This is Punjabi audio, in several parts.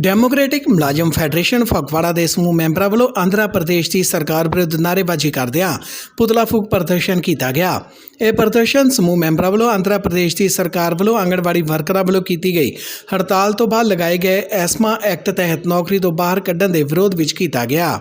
ਡੈਮੋਕ੍ਰੈਟਿਕ ਮੁਲਾਜ਼ਮ ਫੈਡਰੇਸ਼ਨ ਫਗਵਾੜਾ ਦੇ ਸਮੂਹ ਮੈਂਬਰਾਂ ਵੱਲੋਂ ਆਂਧਰਾ ਪ੍ਰਦੇਸ਼ ਦੀ ਸਰਕਾਰ ਵਿਰੁੱਧ ਨਾਅਰੇਬਾਜ਼ੀ ਕਰਦਿਆਂ ਪੁਤਲਾ ਫੂਕ ਪ੍ਰਦਰਸ਼ਨ ਕੀਤਾ ਗਿਆ। ਇਹ ਪ੍ਰਦਰਸ਼ਨ ਸਮੂਹ ਮੈਂਬਰਾਂ ਵੱਲੋਂ ਆਂਧਰਾ ਪ੍ਰਦੇਸ਼ ਦੀ ਸਰਕਾਰ ਵੱਲੋਂ ਆਂਗਣਵਾੜੀ ਵਰਕਰਾਂ ਵੱਲੋਂ ਕੀਤੀ ਗਈ। ਹੜਤਾਲ ਤੋਂ ਬਾਅਦ ਲਗਾਏ ਗਏ ਐਸਮਾ ਐਕਟ ਤਹਿਤ ਨੌਕਰੀ ਤੋਂ ਬਾਹਰ ਕੱਢਣ ਦੇ ਵਿਰੋਧ ਵਿੱਚ ਕੀਤਾ ਗਿਆ।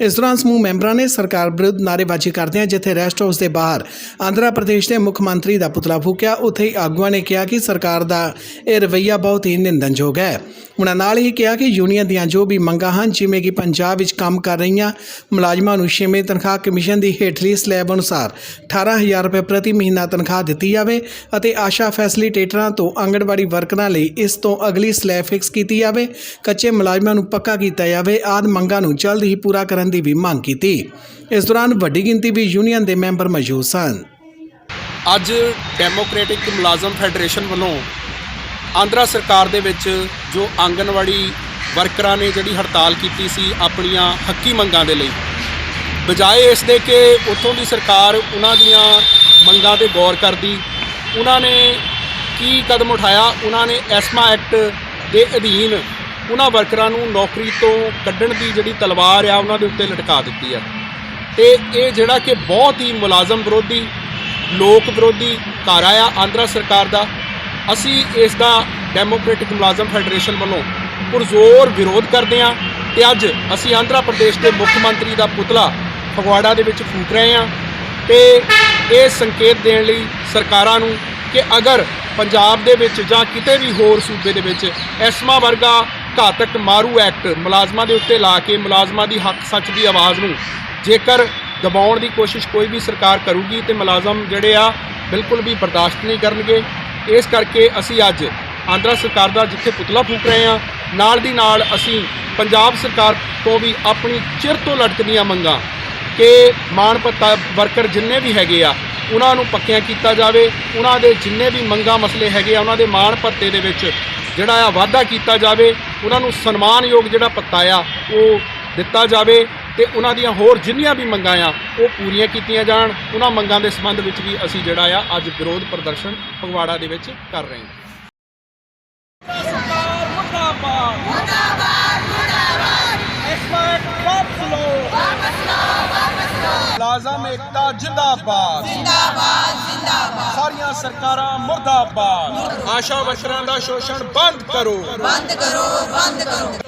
ਇਸ ਦੌਰਾਨ ਸਮੂਹ ਮੈਂਬਰਾਂ ਨੇ ਸਰਕਾਰ ਵਿਰੁੱਧ ਨਾਅਰੇਬਾਜ਼ੀ ਕਰਦਿਆਂ ਜਿੱਥੇ ਰੈਸਟ ਹਾਊਸ ਦੇ ਬਾਹਰ ਆਂਧਰਾ ਪ੍ਰਦੇਸ਼ ਦੇ ਮੁੱਖ ਮੰਤਰੀ ਦਾ ਪੁਤਲਾ ਫੂਕਿਆ, ਉੱਥੇ ਹੀ ਆਗੂਆਂ ਨੇ ਕਿਹਾ ਕਿ ਸਰਕਾਰ ਦਾ ਇਹ ਰਵੱਈਆ ਬਹੁਤ ਹੀ ਨਿੰਦਣਯੋਗ ਹੈ। ਉਹਨਾਂ ਨਾਲ ਹੀ ਕਿਹਾ ਕਿ ਯੂਨੀਅਨ ਦੀਆਂ ਜੋ ਵੀ ਮੰਗਾਂ ਹਨ, ਜਿਵੇਂ ਕਿ ਪੰਜਾਬ ਵਿੱਚ ਕੰਮ ਕਰ ਰਹੀਆਂ ਮੁਲਾਜ਼ਮਾਂ ਨੂੰ ਛੇਵੇਂ ਤਨਖਾਹ ਕਮਿਸ਼ਨ ਦੀ ਹੇਠਲੀ ਸਲੈਬ ਅਨੁਸਾਰ 18000 ਰੁਪਏ ਪ੍ਰਤੀ ਮਹੀਨਾ ਤਨਖਾਹ ਦਿੱਤੀ ਜਾਵੇ ਅਤੇ ਆਸ਼ਾ ਫੈਸਿਲੀਟੇਟਰਾਂ ਤੋਂ ਆਂਗਣਵਾੜੀ ਵਰਕਰਾਂ ਲਈ ਇਸ ਤੋਂ ਅਗਲੀ ਸਲੈਬ ਫਿਕਸ ਕੀਤੀ ਜਾਵੇ। ਕੱਚੇ ਮੁਲਾਜ਼ਮਾਂ ਨੂੰ ਪੱਕਾ ਕੀਤਾ ਜਾਵੇ, ਆਦ ਮੰਗਾਂ ਨੂੰ ਜਲਦ ਹੀ ਪੂਰਾ ਕਰਨ ਦੀ ਵੀ ਮੰਗ ਕੀਤੀ। ਇਸ ਦੌਰਾਨ ਵੱਡੀ ਗਿਣਤੀ ਵੀ ਯੂਨੀਅਨ ਦੇ ਮੈਂਬਰ ਮੌਜੂਦ ਸਨ। ਅੱਜ ਡੈਮੋਕ੍ਰੈਟਿਕ ਮੁਲਾਜ਼ਮ ਫੈਡਰੇਸ਼ਨ ਵੱਲੋਂ ਆਂਧਰਾ ਸਰਕਾਰ ਦੇ ਵਿੱਚ ਜੋ ਆਂਗਨਵਾੜੀ ਵਰਕਰਾਂ ਨੇ ਜਿਹੜੀ ਹੜਤਾਲ ਕੀਤੀ ਸੀ ਆਪਣੀਆਂ ਹੱਕੀ ਮੰਗਾਂ ਦੇ ਲਈ, ਬਜਾਏ ਇਸ ਦੇ ਕਿ ਉੱਥੋਂ ਦੀ ਸਰਕਾਰ ਉਹਨਾਂ ਦੀਆਂ ਮੰਗਾਂ ਤੇ ਗੌਰ ਕਰਦੀ, ਉਹਨਾਂ ਨੇ ਕੀ ਕਦਮ ਉਠਾਇਆ? ਉਹਨਾਂ ਨੇ ਐਸਮਾ ਐਕਟ ਦੇ ਅਧੀਨ ਉਹਨਾਂ ਵਰਕਰਾਂ ਨੂੰ ਨੌਕਰੀ ਤੋਂ ਕੱਢਣ ਦੀ ਜਿਹੜੀ ਤਲਵਾਰ ਆ ਉਹਨਾਂ ਦੇ ਉੱਤੇ ਲਟਕਾ ਦਿੱਤੀ ਆ। ਤੇ ਇਹ ਜਿਹੜਾ ਕਿ ਬਹੁਤ ਹੀ ਮੁਲਾਜ਼ਮ ਵਿਰੋਧੀ, ਲੋਕ ਵਿਰੋਧੀ ਕਾਰਾ ਆ ਆਂਧਰਾ ਸਰਕਾਰ ਦਾ। ਅਸੀਂ ਇਸ ਦਾ ਡੈਮੋਕ੍ਰੈਟਿਕ ਮੁਲਾਜ਼ਮ ਫੈਡਰੇਸ਼ਨ ਵੱਲੋਂ ਪੁਰਜ਼ੋਰ ਵਿਰੋਧ ਕਰਦੇ ਹਾਂ ਤੇ ਅੱਜ ਅਸੀਂ ਆਂਧਰਾ ਪ੍ਰਦੇਸ਼ ਦੇ ਮੁੱਖ ਮੰਤਰੀ ਦਾ ਪੁਤਲਾ ਫਗਵਾੜਾ ਦੇ ਵਿੱਚ ਫੂਕ ਰਹੇ ਹਾਂ ਤੇ ਇਹ ਸੰਕੇਤ ਦੇਣ ਲਈ ਸਰਕਾਰਾਂ ਨੂੰ ਕਿ ਅਗਰ ਪੰਜਾਬ ਦੇ ਵਿੱਚ ਜਾਂ ਕਿਤੇ ਵੀ ਹੋਰ ਸੂਬੇ ਦੇ ਵਿੱਚ ਐਸਮਾ ਵਰਗਾ ਘਾਤਕ ਮਾਰੂ ਐਕਟ ਮੁਲਾਜ਼ਮਾਂ ਦੇ ਉੱਤੇ ਲਾ ਕੇ ਮੁਲਾਜ਼ਮਾਂ ਦੀ ਹੱਕ ਸੱਚ ਦੀ ਆਵਾਜ਼ ਨੂੰ ਜੇਕਰ ਦਬਾਉਣ ਦੀ ਕੋਸ਼ਿਸ਼ ਕੋਈ ਵੀ ਸਰਕਾਰ ਕਰੂਗੀ ਤੇ ਮੁਲਾਜ਼ਮ ਜਿਹੜੇ ਆ ਬਿਲਕੁਲ ਵੀ ਬਰਦਾਸ਼ਤ ਨਹੀਂ ਕਰਨਗੇ ਇਸ ਕਰਕੇ ਅਸੀਂ ਅੱਜ ਆਂਧਰਾ ਸਰਕਾਰ ਦਾ ਜਿੱਥੇ ਪੁਤਲਾ ਫੂਕ ਰਹੇ ਹਾਂ, ਨਾਲ ਦੀ ਨਾਲ ਅਸੀਂ ਪੰਜਾਬ ਸਰਕਾਰ ਤੋਂ ਵੀ ਆਪਣੀ ਚਿਰ ਤੋਂ ਲਟਕਦੀਆਂ ਮੰਗਾਂ ਕਿ ਮਾਣ ਭੱਤਾ ਵਰਕਰ ਜਿੰਨੇ ਵੀ ਹੈਗੇ ਆ, ਉਹਨਾਂ ਨੂੰ ਪੱਕਿਆਂ ਕੀਤਾ ਜਾਵੇ, ਉਹਨਾਂ ਦੇ ਜਿੰਨੇ ਵੀ ਮੰਗਾਂ ਮਸਲੇ ਹੈਗੇ ਆ, ਉਹਨਾਂ ਦੇ ਮਾਣ ਭੱਤੇ ਦੇ ਵਿੱਚ ਜਿਹੜਾ ਆ ਵਾਅਦਾ ਕੀਤਾ ਜਾਵੇ, ਉਹਨਾਂ ਨੂੰ ਸਨਮਾਨਯੋਗ ਜਿਹੜਾ ਭੱਤਾ ਆ, ਉਹ ਦਿੱਤਾ ਜਾਵੇ। ਤੇ ਉਹਨਾਂ ਦੀਆਂ ਹੋਰ ਜਿੰਨੀਆਂ ਵੀ ਮੰਗਾਂ ਆ ਉਹ ਪੂਰੀਆਂ ਕੀਤੀਆਂ ਜਾਣ। ਉਹਨਾਂ ਮੰਗਾਂ ਦੇ ਸੰਬੰਧ ਵਿੱਚ ਵੀ ਅਸੀਂ ਜਿਹੜਾ ਆ ਅੱਜ ਵਿਰੋਧ ਪ੍ਰਦਰਸ਼ਨ ਫਗਵਾੜਾ ਦੇ ਵਿੱਚ ਕਰ ਰਹੇ ਹਾਂ। ਸਰਕਾਰ ਮੁਰਦਾਬਾਦ ਮੁਰਦਾਬਾਦ ਮੁਰਦਾਬਾਦ। ਐਕਸਪਰਟ ਵਾਪਸ ਲੋ ਵਾਪਸ ਲੋ ਵਾਪਸ ਲੋ ਲਾਜ਼ਮ ਏਕਤਾ ਜਿੰਦਾਬਾਦ ਜਿੰਦਾਬਾਦ ਜਿੰਦਾਬਾਦ ਸਾਰੀਆਂ ਸਰਕਾਰਾਂ ਮੁਰਦਾਬਾਦ। ਆਸ਼ਾ ਵਰਕਰਾਂ ਦਾ ਸ਼ੋਸ਼ਣ ਬੰਦ ਕਰੋ। ਬੰਦ ਕਰੋ ਬੰਦ ਕਰੋ।